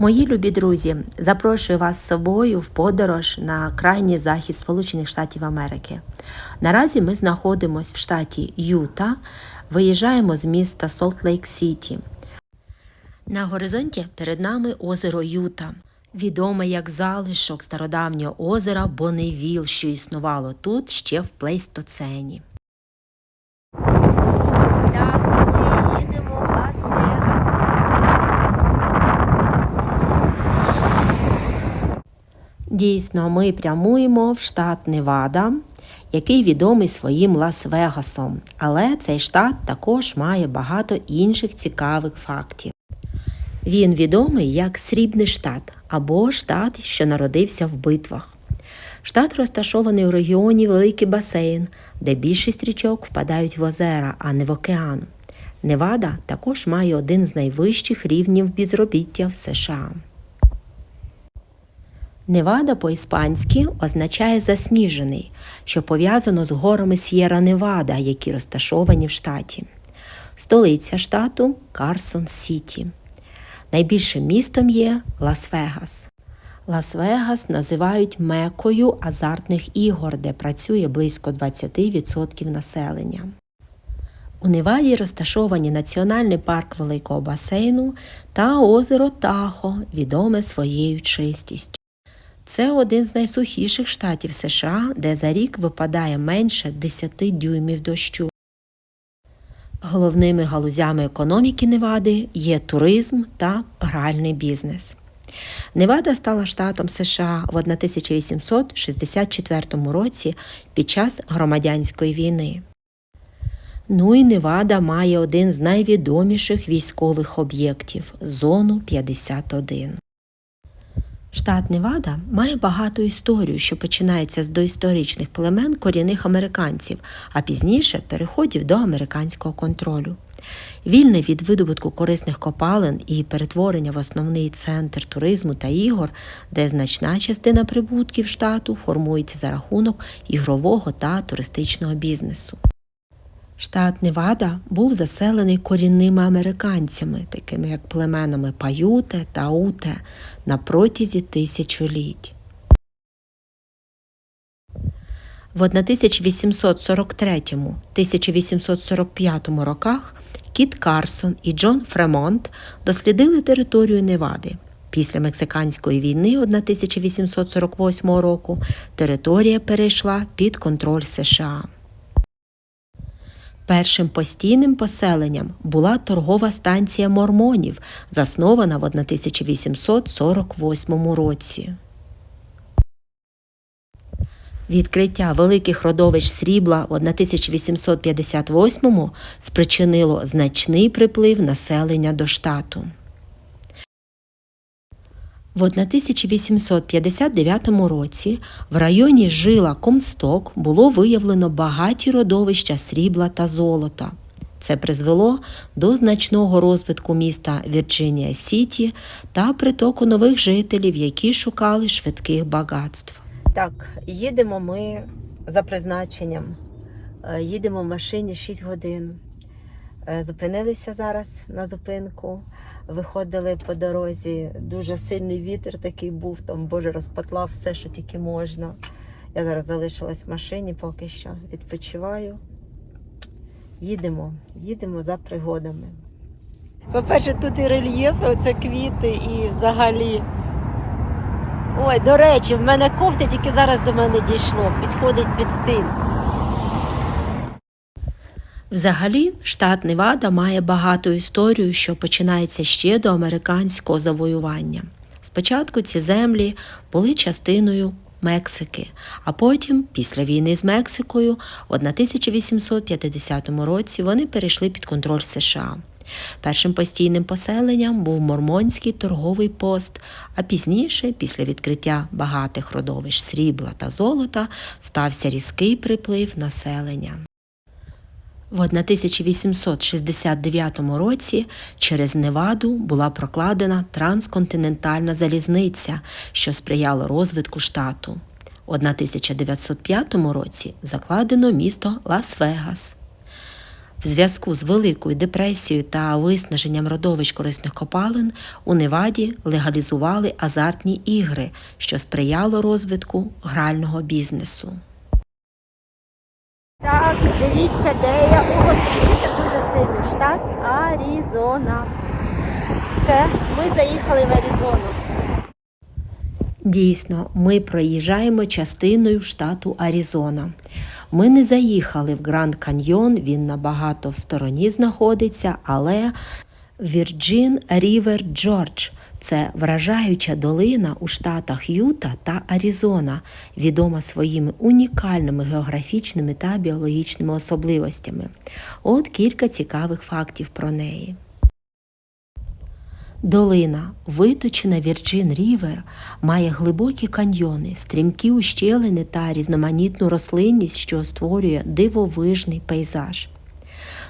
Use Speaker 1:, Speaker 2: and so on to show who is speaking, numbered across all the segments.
Speaker 1: Мої любі друзі, запрошую вас з собою в подорож на крайній захід Сполучених Штатів Америки. Наразі ми знаходимося в штаті Юта, виїжджаємо з міста Солт-Лейк Сіті. На горизонті перед нами озеро Юта, відоме як залишок стародавнього озера Боневіл, що існувало тут ще в плейстоцені. Так, ми їдемо в Лас-Вегас. Дійсно, ми прямуємо в штат Невада, який відомий своїм Лас-Вегасом, але цей штат також має багато інших цікавих фактів. Він відомий як Срібний штат або штат, що народився в битвах. Штат розташований у регіоні Великий басейн, де більшість річок впадають в озера, а не в океан. Невада також має один з найвищих рівнів безробіття в США. Невада по-іспанськи означає засніжений, що пов'язано з горами С'єра Невада, які розташовані в штаті. Столиця штату Карсон Сіті. Найбільшим містом є Лас-Вегас. Лас-Вегас називають мекою азартних ігор, де працює близько 20% населення. У Неваді розташовані Національний парк Великого басейну та озеро Тахо, відоме своєю чистістю. Це один з найсухіших штатів США, де за рік випадає менше 10 дюймів дощу. Головними галузями економіки Невади є туризм та гральний бізнес. Невада стала штатом США в 1864 році під час громадянської війни. Ну і Невада має один з найвідоміших військових об'єктів зону 51. Штат Невада має багату історію, що починається з доісторичних племен корінних американців, а пізніше переходів до американського контролю. Вільне від видобутку корисних копалин і перетворення в основний центр туризму та ігор, де значна частина прибутків штату формується за рахунок ігрового та туристичного бізнесу. Штат Невада був заселений корінними американцями, такими як племенами Паюте та Уте, на протязі тисячоліть. В 1843-1845 роках Кіт Карсон і Джон Фремонт дослідили територію Невади. Після Мексиканської війни 1848 року територія перейшла під контроль США. Першим постійним поселенням була торгова станція мормонів, заснована в 1848 році. Відкриття великих родовищ срібла в 1858 спричинило значний приплив населення до штату. В 1859 році в районі Жила Комсток було виявлено багаті родовища срібла та золота. Це призвело до значного розвитку міста Вірджинія Сіті та притоку нових жителів, які шукали швидких багатств. Так, їдемо ми за призначенням. Е, Їдемо в машині 6 годин. Е, Зупинилися зараз на зупинку, виходили по дорозі. Дуже сильний вітер такий був, там Боже розпатлав все, що тільки можна. Я зараз залишилась в машині поки що, відпочиваю. Їдемо, їдемо за пригодами. По-перше, тут і рельєфи, оце квіти, і взагалі. Ой, до речі, в мене кофта тільки зараз до мене дійшло, підходить під стиль. Взагалі, штат Невада має багату історію, що починається ще до американського завоювання. Спочатку ці землі були частиною Мексики, а потім, після війни з Мексикою, в 1850 році вони перейшли під контроль США. Першим постійним поселенням був мормонський торговий пост, а пізніше, після відкриття багатих родовищ срібла та золота, стався різкий приплив населення. В 1869 році через Неваду була прокладена трансконтинентальна залізниця, що сприяло розвитку штату. У 1905 році закладено місто Лас-Вегас. В зв'язку з Великою депресією та виснаженням родовищ корисних копалин у Неваді легалізували азартні ігри, що сприяло розвитку грального бізнесу.
Speaker 2: Так, дивіться, де я. О, вітер дуже сильний. Штат Аризона. Все, ми заїхали в Аризону.
Speaker 1: Дійсно, ми проїжджаємо частиною штату Аризона. Ми не заїхали в Гранд Каньйон, він набагато в стороні знаходиться, але Вірджин Рівер Джордж це вражаюча долина у штатах Юта та Аризона, відома своїми унікальними географічними та біологічними особливостями. От кілька цікавих фактів про неї. Долина, виточена Вірджин Рівер, має глибокі каньйони, стрімкі ущелини та різноманітну рослинність, що створює дивовижний пейзаж.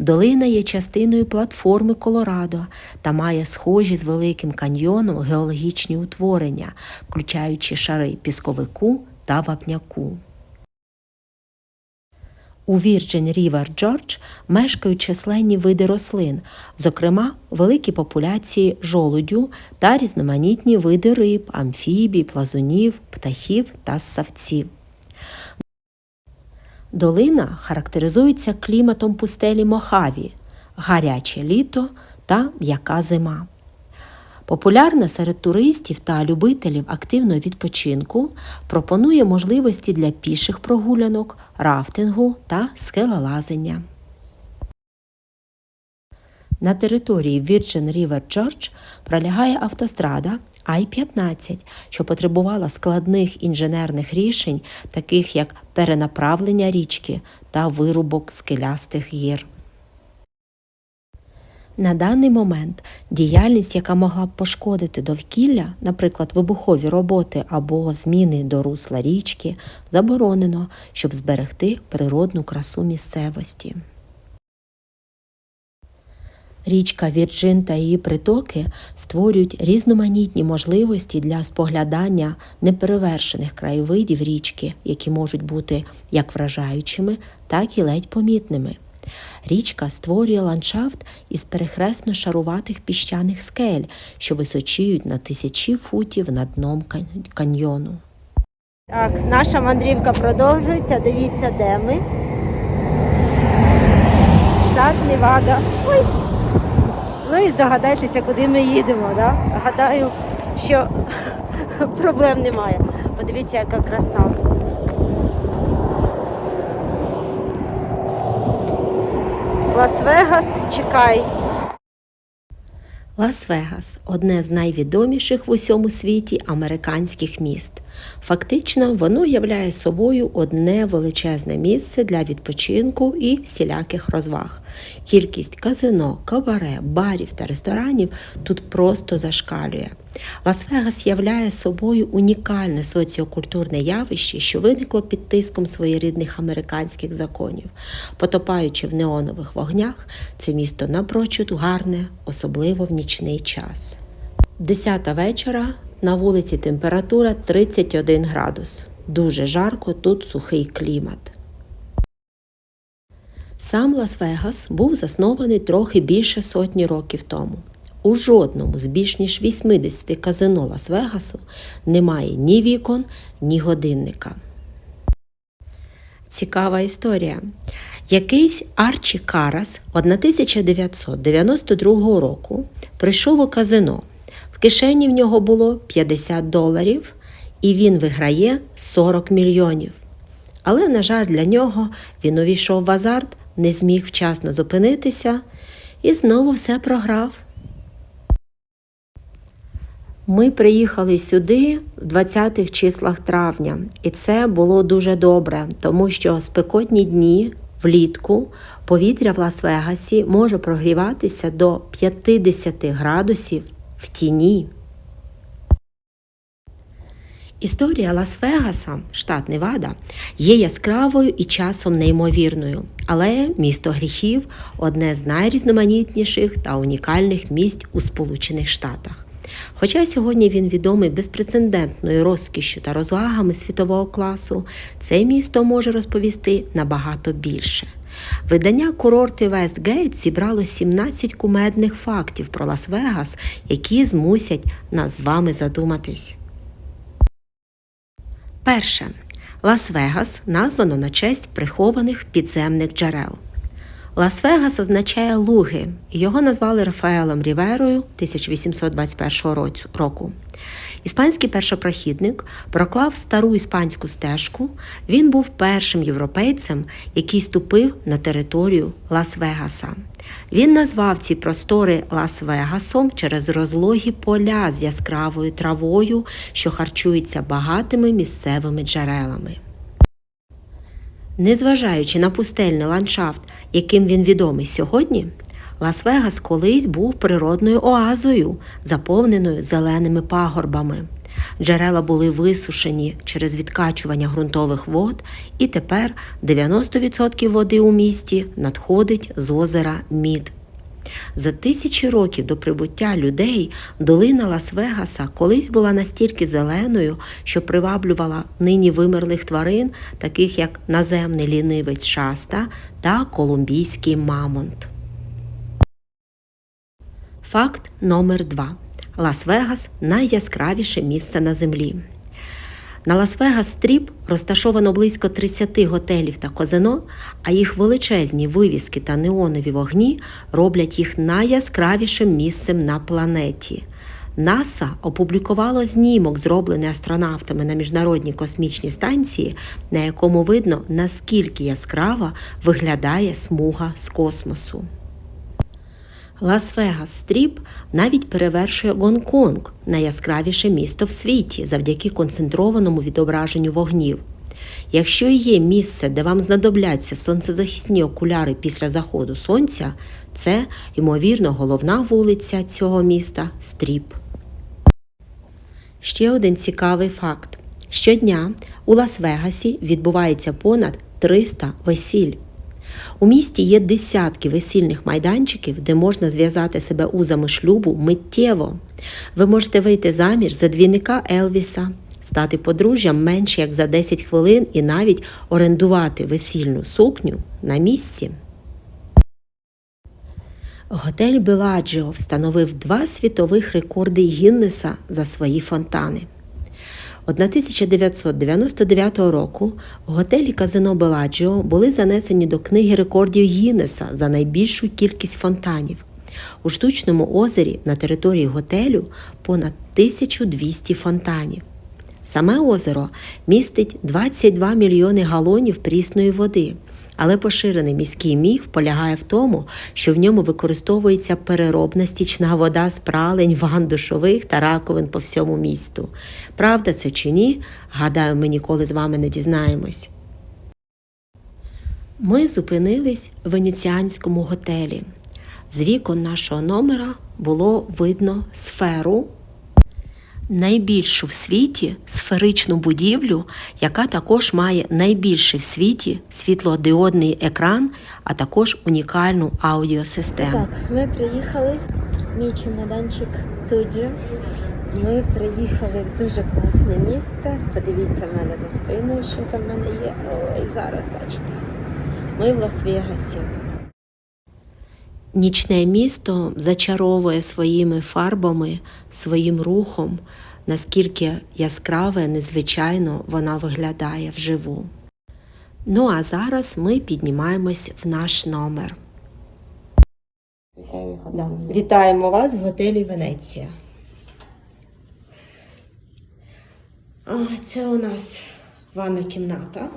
Speaker 1: Долина є частиною платформи Колорадо та має схожі з великим каньйоном геологічні утворення, включаючи шари пісковику та вапняку. У Virgin River George мешкають численні види рослин, зокрема великі популяції жолудю та різноманітні види риб, амфібій, плазунів, птахів та ссавців. Долина характеризується кліматом пустелі Мохаві, гаряче літо та м'яка зима. Популярна серед туристів та любителів активного відпочинку, пропонує можливості для піших прогулянок, рафтингу та скелелазення. На території Virgin River George пролягає автострада I-15, що потребувала складних інженерних рішень, таких як перенаправлення річки та вирубок скелястих гір. На даний момент діяльність, яка могла б пошкодити довкілля, наприклад, вибухові роботи або зміни до русла річки, заборонено, щоб зберегти природну красу місцевості. Річка Вірджин та її притоки створюють різноманітні можливості для споглядання неперевершених краєвидів річки, які можуть бути як вражаючими, так і ледь помітними. Річка створює ландшафт із перехресно шаруватих піщаних скель, що височіють на тисячі футів над дном каньйону.
Speaker 2: Так, наша мандрівка продовжується. Дивіться, де ми. Штат Невада. Ой. Ну і здогадайтеся, куди ми їдемо. Да? Гадаю, що проблем немає. Подивіться, яка краса. Лас-Вегас, чекай.
Speaker 1: Лас-Вегас одне з найвідоміших в усьому світі американських міст. Фактично, воно являє собою одне величезне місце для відпочинку і всіляких розваг. Кількість казино, кабаре, барів та ресторанів тут просто зашкалює. Лас-Вегас являє собою унікальне соціокультурне явище, що виникло під тиском своєрідних американських законів. Потопаючи в неонових вогнях, це місто напрочуд гарне, особливо в нічний час. Десята вечора на вулиці температура 31 градус. Дуже жарко, тут сухий клімат. Сам Лас-Вегас був заснований трохи більше сотні років тому. У жодному з більш ніж 80 казино Лас-Вегасу немає ні вікон, ні годинника. Цікава історія. Якийсь Арчі Карас 1992 року прийшов у казино. Кишені в нього було 50 доларів, і він виграє 40 мільйонів. Але, на жаль, для нього він увійшов в азарт, не зміг вчасно зупинитися і знову все програв. Ми приїхали сюди в 20-х числах травня, і це було дуже добре, тому що спекотні дні влітку повітря в Лас-Вегасі може прогріватися до 50 градусів в тіні. Історія Лас-Вегаса, штат Невада, є яскравою і часом неймовірною, але місто гріхів одне з найрізноманітніших та унікальних місць у Сполучених Штатах. Хоча сьогодні він відомий безпрецедентною розкішшю та розвагами світового класу, це місто може розповісти набагато більше. Видання курорти Вестгейт зібрало 17 кумедних фактів про Лас-Вегас, які змусять нас з вами задуматись. Перше. Лас-Вегас названо на честь прихованих підземних джерел. Лас-Вегас означає луги, його назвали Рафаелом Ріверою 1821 року. Іспанський першопрохідник проклав стару іспанську стежку. Він був першим європейцем, який ступив на територію Лас-Вегаса. Він назвав ці простори Лас-Вегасом через розлогі поля з яскравою травою, що харчуються багатими місцевими джерелами. Незважаючи на пустельний ландшафт, яким він відомий сьогодні, Лас-Вегас колись був природною оазою, заповненою зеленими пагорбами. Джерела були висушені через відкачування ґрунтових вод, і тепер 90% води у місті надходить з озера Мід. За тисячі років до прибуття людей долина Лас-Вегаса колись була настільки зеленою, що приваблювала нині вимерлих тварин, таких як наземний лінивець шаста та колумбійський мамонт. Факт номер 2 Лас-Вегас найяскравіше місце на землі. На Лас-Вегас Стріп розташовано близько 30 готелів та казино, а їх величезні вивіски та неонові вогні роблять їх найяскравішим місцем на планеті. НАСА опублікувало знімок, зроблений астронавтами на міжнародній космічній станції, на якому видно, наскільки яскрава виглядає смуга з космосу. Лас-Вегас Стріп навіть перевершує Гонконг найяскравіше місто в світі завдяки концентрованому відображенню вогнів. Якщо є місце, де вам знадобляться сонцезахисні окуляри після заходу сонця, це, ймовірно, головна вулиця цього міста Стріп. Ще один цікавий факт: щодня у Лас-Вегасі відбувається понад 300 весіль. У місті є десятки весільних майданчиків, де можна зв'язати себе узами шлюбу миттєво. Ви можете вийти заміж за двійника Елвіса, стати подружжям менш як за 10 хвилин і навіть орендувати весільну сукню на місці. Готель Беладжіо встановив два світових рекорди Гіннеса за свої фонтани. 1999 року в готелі казино Беладжіо були занесені до книги рекордів Гіннеса за найбільшу кількість фонтанів. У штучному озері на території готелю понад 1200 фонтанів. Саме озеро містить 22 мільйони галонів прісної води, але поширений міський міф полягає в тому, що в ньому використовується переробна стічна вода з пралень, ванн душових та раковин по всьому місту. Правда це чи ні? Гадаю, ми ніколи з вами не дізнаємось. Ми зупинились в венеціанському готелі. З вікон нашого номера було видно сферу найбільшу в світі сферичну будівлю, яка також має найбільший в світі світлодіодний екран, а також унікальну аудіосистему.
Speaker 2: Так, ми приїхали. Мій чемоданчик тут же. Ми приїхали в дуже класне місце. Подивіться в мене за спиною, що там в мене є. Ой, зараз бачите. Ми в Лас-Вегасі.
Speaker 1: Нічне місто зачаровує своїми фарбами, своїм рухом, наскільки яскраве, незвичайно вона виглядає вживу. Ну а зараз ми піднімаємось в наш номер. Вітаємо вас в готелі Венеція. Це у нас ванна кімната,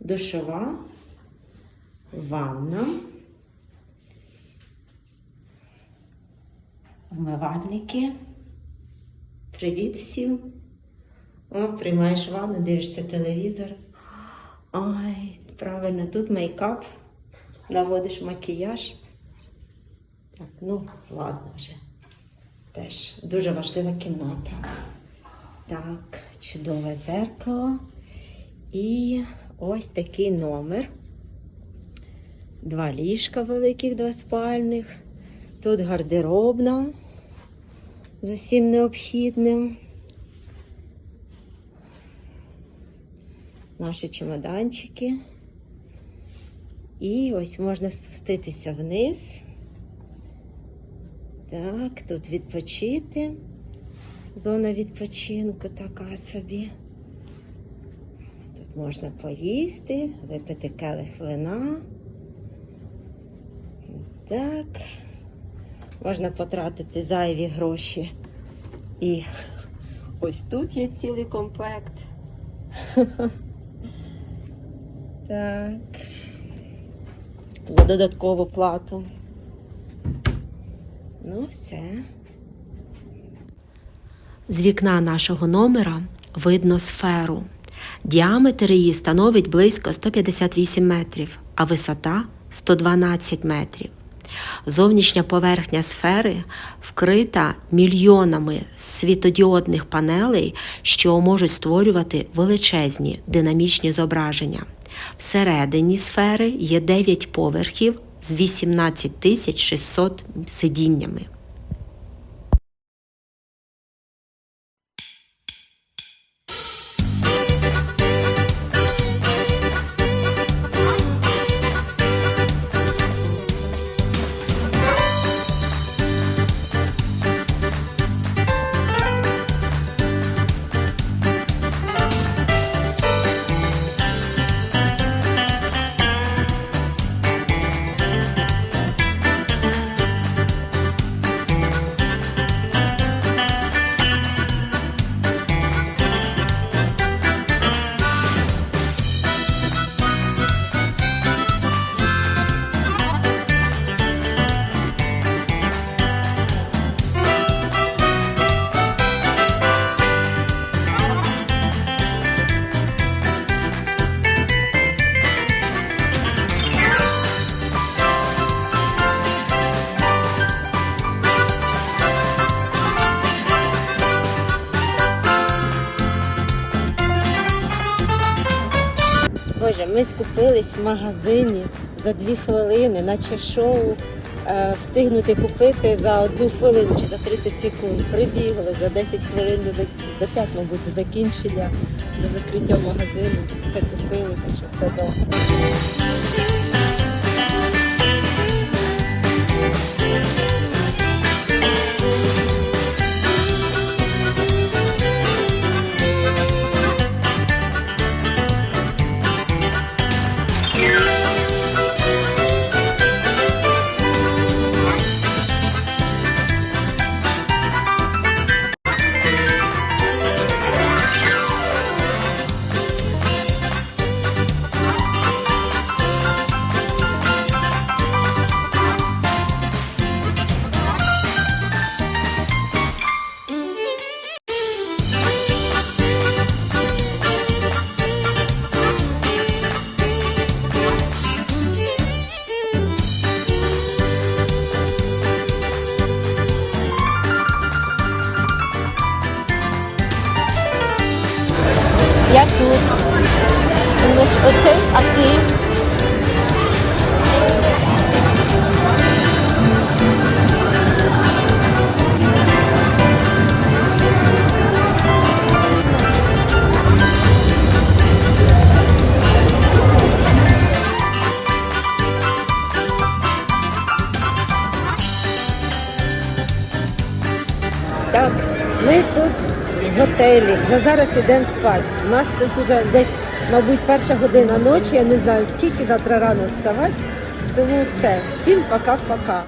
Speaker 1: душова, ванна. Вмивальники. Привіт всім. О, приймаєш ванну, дивишся телевізор. Ой, правильно, тут мейкап, наводиш макіяж. Так, ну, ладно вже. Теж дуже важлива кімната. Так, чудове дзеркало. І ось такий номер. Два ліжка великих, два спальних. Тут гардеробна з усім необхідним. Наші чемоданчики.
Speaker 2: І ось можна спуститися вниз. Так, тут відпочити. Зона відпочинку така собі. Тут можна поїсти, випити келих вина. Так. Можна потратити зайві гроші. І ось тут є цілий комплект. Так. За додаткову плату. Ну, все.
Speaker 1: З вікна нашого номера видно сферу. Діаметр її становить близько 158 метрів, а висота 112 метрів. Зовнішня поверхня сфери вкрита мільйонами світодіодних панелей, що можуть створювати величезні динамічні зображення. Всередині сфери є 9 поверхів з 18 600 сидіннями.
Speaker 2: Магазині за дві хвилини, наче шоу. Е, встигнути купити за одну хвилину чи за 30 секунд. Прибігли за 10 хвилин до, до 5, мабуть, закінчення, до закриття магазину. Все купили, так що все добре. Готелі, вже зараз йдемо спати. У нас тут вже десь, мабуть, перша година ночі, я не знаю скільки завтра рано вставати. Тому все. Всім пока-пока.